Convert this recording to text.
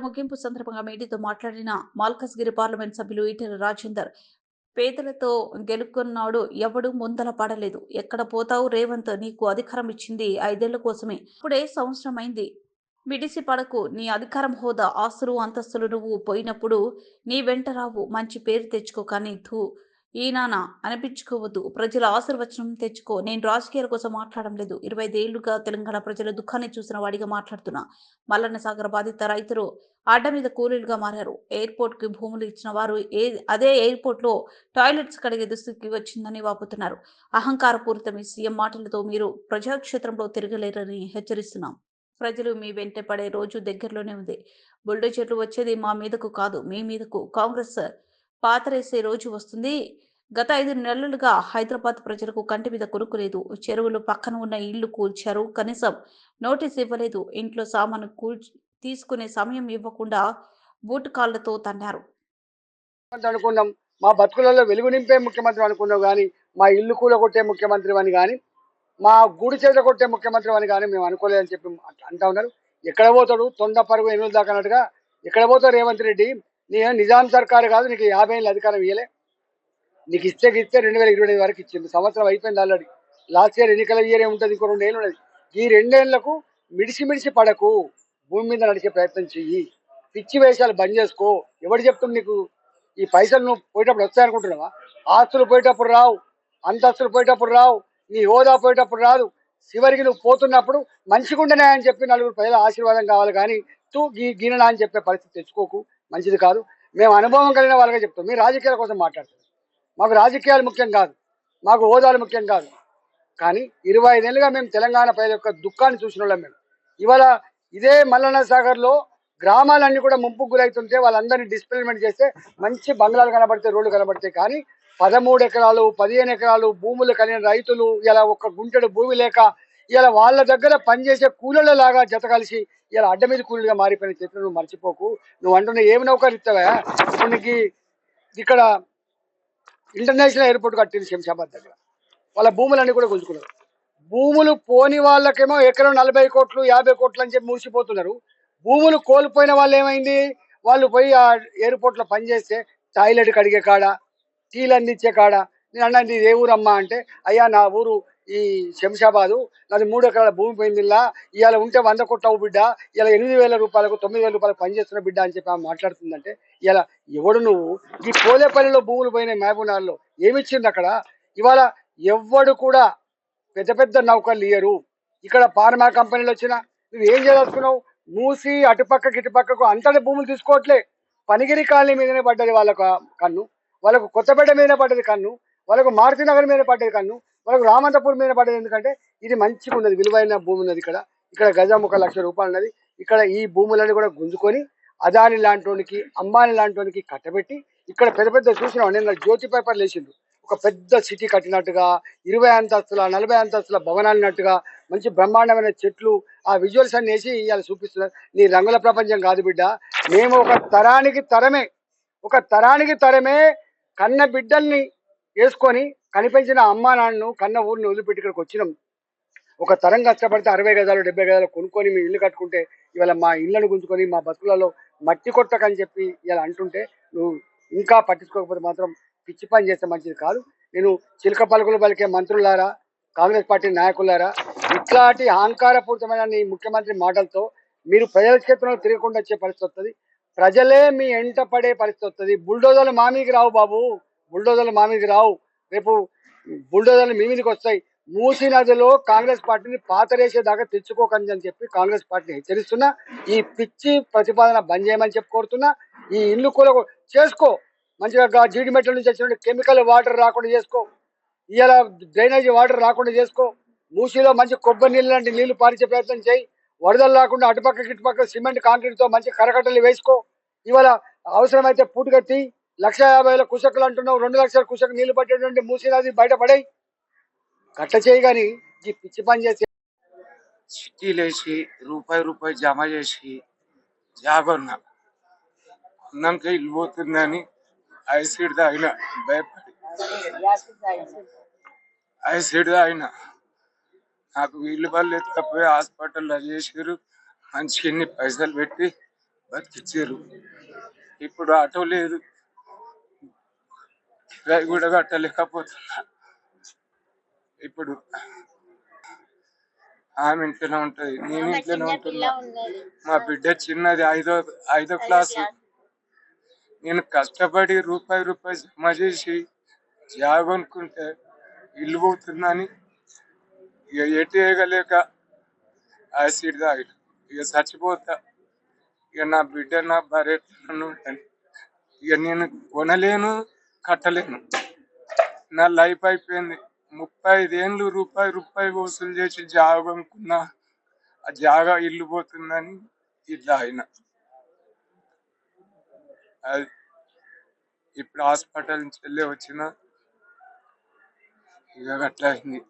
ముగింపు సందర్భంగా మీడియాతో మాట్లాడిన మాల్కస్గిరి పార్లమెంట్ సభ్యులు ఈటెల రాజేందర్ పేదలతో గెలుక్కున్నాడు ఎవడు ముందల పడలేదు. ఎక్కడ పోతావు రేవంత్? నీకు అధికారం ఇచ్చింది ఐదేళ్ళ కోసమే. ఇప్పుడే సంవత్సరం అయింది మిడిసి పడకు నీ అధికారం హోదా. ఆస్తులు అంతస్తులు నువ్వు పోయినప్పుడు నీ వెంట రావు. మంచి పేరు తెచ్చుకో కానీ ధూ ఈనానా అనిపించుకోవద్దు. ప్రజల ఆశీర్వచనం తెచ్చుకో. నేను రాజకీయాల కోసం మాట్లాడడం లేదు. ఇరవై ఐదేళ్ళుగా తెలంగాణ ప్రజల దుఃఖాన్ని చూసిన వాడిగా మాట్లాడుతున్నా. మల్లన్న సాగర్ బాధిత రైతులు అడ్డ మీద కూలీలుగా మారారు. ఎయిర్పోర్ట్కి భూములు ఇచ్చిన వారు ఏ అదే ఎయిర్పోర్ట్లో టాయిలెట్స్ కడిగే దుస్థితికి వచ్చిందని వాపుతున్నారు. అహంకారపూరితం ఈ సీఎం మాటలతో మీరు ప్రజాక్షేత్రంలో తిరగలేరని హెచ్చరిస్తున్నాం. ప్రజలు మీ వెంట పడే రోజు దగ్గరలోనే ఉంది. బుల్డోజర్లు వచ్చేది మా మీదకు కాదు మీ మీదకు. కాంగ్రెస్ పాతరేసే రోజు వస్తుంది. గత ఐదు నెలలుగా హైదరాబాద్ ప్రజలకు కంటి మీద కొనుక్కులేదు చెరువులు పక్కన ఉన్న ఇళ్ళు కూల్చారు. కనీసం నోటీస్ ఇవ్వలేదు. ఇంట్లో సామాను కూల్ తీసుకునే సమయం ఇవ్వకుండా బూట్ కాళ్ళతో తన్నారు. అనుకున్నాం. మా బతుకులలో వెలుగు నింపే ముఖ్యమంత్రి అనుకున్నాం కానీ మా ఇల్లు కూల కొట్టే ముఖ్యమంత్రి అని కానీ మా గుడి చేత కొట్టే ముఖ్యమంత్రి అని కానీ మేము అనుకోలేదని చెప్పి అంటా ఉన్నారు. ఎక్కడ పోతాడు? తొండ పరుగు ఎన్నుల దాకా అన్నట్టుగా ఎక్కడ పోతాడు రేవంత్ రెడ్డి? నేను నిజాం సర్కారు కాదు నీకు యాభై ఏళ్ళు అధికారం ఇవ్వలే నీకు ఇస్తే ఇస్తే రెండు వేల ఇరవై ఐదు వరకు ఇచ్చింది. సంవత్సరం అయిపోయింది ఆల్రెడీ. లాస్ట్ ఇయర్ ఎన్నికల ఇయర్ ఏముంటుంది? ఇంకో రెండేళ్ళు ఉన్నది. ఈ రెండేళ్ళకు మిడిసి మిడిసి పడకు. భూమి మీద నడిచే ప్రయత్నం చెయ్యి. పిచ్చి వేషాలు బంద్ చేసుకో. ఎవడు చెప్తుంది నీకు? ఈ పైసలు నువ్వు పోయేటప్పుడు వస్తాయనుకుంటున్నావా ఆస్తులు పోయేటప్పుడు రావు. అంతస్తులు పోయేటప్పుడు రావు. నీ హోదా పోయేటప్పుడు రాదు. చివరికి నువ్వు పోతున్నప్పుడు మంచిగుండనే అని చెప్పి నలుగురు ప్రజల ఆశీర్వాదం కావాలి కానీ తూ గీ గీననా అని చెప్పే పరిస్థితి తెచ్చుకోకు. మంచిది కాదు. మేము అనుభవం కలిగిన వాళ్ళగా చెప్తాం. మీరు రాజకీయాల కోసం మాట్లాడుతాం మాకు రాజకీయాలు ముఖ్యం కాదు. మాకు హోదాలు ముఖ్యం కాదు. కానీ ఇరవై ఐదేళ్ళుగా మేము తెలంగాణ ప్రజల యొక్క దుఃఖాన్ని చూసిన వాళ్ళం మేము. ఇవాళ ఇదే మల్లన్న సాగర్లో గ్రామాలన్నీ కూడా ముంపుకు గురవుతుంటే వాళ్ళందరినీ డిస్ప్లేమెంట్ చేస్తే మంచి బంగ్లాలు కనబడతాయి రోడ్లు కనబడతాయి కానీ పదమూడు ఎకరాలు పదిహేను ఎకరాలు భూములు కలిగిన రైతులు ఇలా ఒక గుంటెడు భూమి లేక ఇలా వాళ్ళ దగ్గర పనిచేసే కూలీల లాగా జత కలిసి ఇలా అడ్డ మీద కూలీలుగా మారిపోయిన చెట్లు నువ్వు మర్చిపోకు. నువ్వు అంటున్న ఏమి నౌకరు ఇస్తావా? ఇప్పుడు ఇక్కడ ఇంటర్నేషనల్ ఎయిర్పోర్ట్ కట్టింది శంషాబాద్ దగ్గర. వాళ్ళ భూములన్నీ కూడా గుంజుకున్నారు భూములు పోని వాళ్ళకేమో ఎకరం నలభై కోట్లు యాభై కోట్లు అని చెప్పి మురిసిపోతున్నారు భూములు కోల్పోయిన వాళ్ళు ఏమైంది? వాళ్ళు పోయి ఆ ఎయిర్పోర్ట్లో పనిచేస్తే టాయిలెట్ కడిగే కాడ టీలు అందించే కాడ నేను అన్నా ఇది ఏ ఊరమ్మా? అంటే అయ్యా నా ఊరు ఈ శంషాబాదు నాది మూడు ఎకరాల భూమి పోయిందిలా ఇవాళ ఉంటే వంద కోట్ల బిడ్డ. ఇలా ఎనిమిది వేల రూపాయలకు తొమ్మిది వేల రూపాయలకు పనిచేస్తున్న బిడ్డ అని చెప్పి ఆమె మాట్లాడుతుందంటే ఇలా ఎవడు నువ్వు? ఈ పోలేపల్లిలో భూములు పోయిన మహబూబ్నగర్లో. ఏమిచ్చింది అక్కడ? ఇవాళ ఎవ్వడు కూడా పెద్ద పెద్ద నౌకర్లు ఇయ్యరు. ఇక్కడ ఫార్మా కంపెనీలు వచ్చినా నువ్వు ఏం చేయదలుచుకున్నావు? మూసి అటుపక్కకి ఇటుపక్కకు అంతటి భూములు తీసుకోవట్లే. పనిగిరి కాలనీ మీదనే పడ్డది వాళ్ళకు కన్ను. వాళ్ళకు కొత్తపేట మీదనే పడ్డది కన్ను. వాళ్ళకు మారుతి నగర్ మీద పడ్డది కన్ను. మనకు రామంతపూర్ మీద పడేది ఎందుకంటే ఇది మంచిగా ఉన్నది విలువైన భూమి ఉన్నది ఇక్కడ. ఇక్కడ గజం ఒక లక్ష రూపాయలు ఉన్నది. ఇక్కడ ఈ భూములను కూడా గుంజుకొని అదాని లాంటి అంబానీ లాంటి కట్టబెట్టి ఇక్కడ పెద్ద పెద్ద చూసిన నేను జ్యోతి పేపర్లు వేసిండు. ఒక పెద్ద సిటీ కట్టినట్టుగా ఇరవై అంతస్తుల నలభై అంతస్తుల భవనాలున్నట్టుగా మంచి బ్రహ్మాండమైన చెట్లు ఆ విజువల్స్ అన్ని వేసి ఇవాళ చూపిస్తున్నారు. నీ రంగుల ప్రపంచం కాదు బిడ్డ. మేము ఒక తరానికి తరమే ఒక తరానికి తరమే కన్న బిడ్డల్ని వేసుకొని కనిపించిన అమ్మా నాన్నను కన్న ఊరిని వదిలిపెట్టి ఇక్కడికి వచ్చినాం. ఒక తరం కష్టపడితే అరవై గదాలు డెబ్బై గదాలు కొనుక్కొని మీ ఇల్లు కట్టుకుంటే ఇవాళ మా ఇళ్ళను గుంజుకొని మా బతుకులలో మట్టి కొట్టకని చెప్పి ఇలా అంటుంటే నువ్వు ఇంకా పట్టించుకోకపోతే మాత్రం పిచ్చి పని చేస్తే మంచిది కాదు. నేను చిలక పలుకులు పలికే మంత్రులారా కాంగ్రెస్ పార్టీ నాయకులారా ఇట్లాంటి అహంకారపూరితమైన నీ ముఖ్యమంత్రి మాటలతో మీరు ప్రజల క్షేత్రంలో తిరగకుండా వచ్చే పరిస్థితి వస్తుంది ప్రజలే మీ ఎంట పడే పరిస్థితి వస్తుంది బుల్డోజర్లు మా మీదకి రావు బాబు. బుల్డోజర్లు మా మీదకి రావు. రేపు బుల్డోజర్లు మీ మీదకి వస్తాయి. మూసీ నదిలో కాంగ్రెస్ పార్టీని పాతరేసేదాకా తెచ్చుకోకండి అని చెప్పి కాంగ్రెస్ పార్టీని హెచ్చరిస్తున్నా. ఈ పిచ్చి ప్రతిపాదన బంద్ చేయమని చెప్పి కోరుతున్నా. ఈ ఇల్లు కూడా చేసుకో. మంచిగా జీడి మెట్ల నుంచి వచ్చిన కెమికల్ వాటర్ రాకుండా చేసుకో. ఇవాళ డ్రైనేజీ వాటర్ రాకుండా చేసుకో. మూసీలో మంచి కొబ్బరి నీళ్ళు లాంటి నీళ్ళు పారించే ప్రయత్నం చేయి. వరదలు రాకుండా అటుపక్క ఇటుపక్క సిమెంట్ కాంక్రీట్తో మంచి కరకట్టలు వేసుకో. ఇవాళ అవసరమైతే పూటగత్తి లక్ష యాభై వేల కుషకులు అంటున్నావు రెండు లక్షల కుషకు నీళ్ళు పట్టేటువంటి మూసీ బయటపడాయి. కట్ట చేయి కానీ ఈ పిచ్చి పని చేసి. చిట్టీలేసి రూపాయి రూపాయి జమ చేసి జాగొన్నా అన్నాక ఇల్లు పోతుందని ఐసీడ్ తాగిన భయపడి. ఐసీడ్ తాగిన. నాకు వీళ్ళు వాళ్ళు ఎత్తుకపోయి హాస్పిటల్లో చేసారు మంచిగా ఎన్ని పైసలు పెట్టి బతికిచ్చారు ఇప్పుడు ఆటో లేదు. కిరాయి కూడా కట్టలేకపోతున్నా ఇప్పుడు ఆమె ఇంట్లోనే ఉంటది నేను ఇంట్లోనే ఉంటున్నా. మా బిడ్డ చిన్నది ఐదో ఐదో క్లాసు. నేను కష్టపడి రూపాయి రూపాయి జమ చేసి జాబ్ అనుకుంటే ఇల్లు పోతుందని ఇక ఎటు వేయగలేక యాసిడ్ తాగి ఇక చచ్చిపోతా. ఇక నా బిడ్డ నా భార్య ఎట్లా ఉంటాను ఇక నేను కొనలేను. కట్టలేను. నా లైఫ్ అయిపోయింది. ముప్పై ఐదేళ్ళు రూపాయి రూపాయి వసూలు చేసి జాగ అనుకున్నా ఆ జాగా ఇల్లు పోతుందని ఇట్లా ఆయన అది ఇప్పుడు హాస్పిటల్ నుంచి వెళ్ళి వచ్చిన ఇక అట్లా అయింది.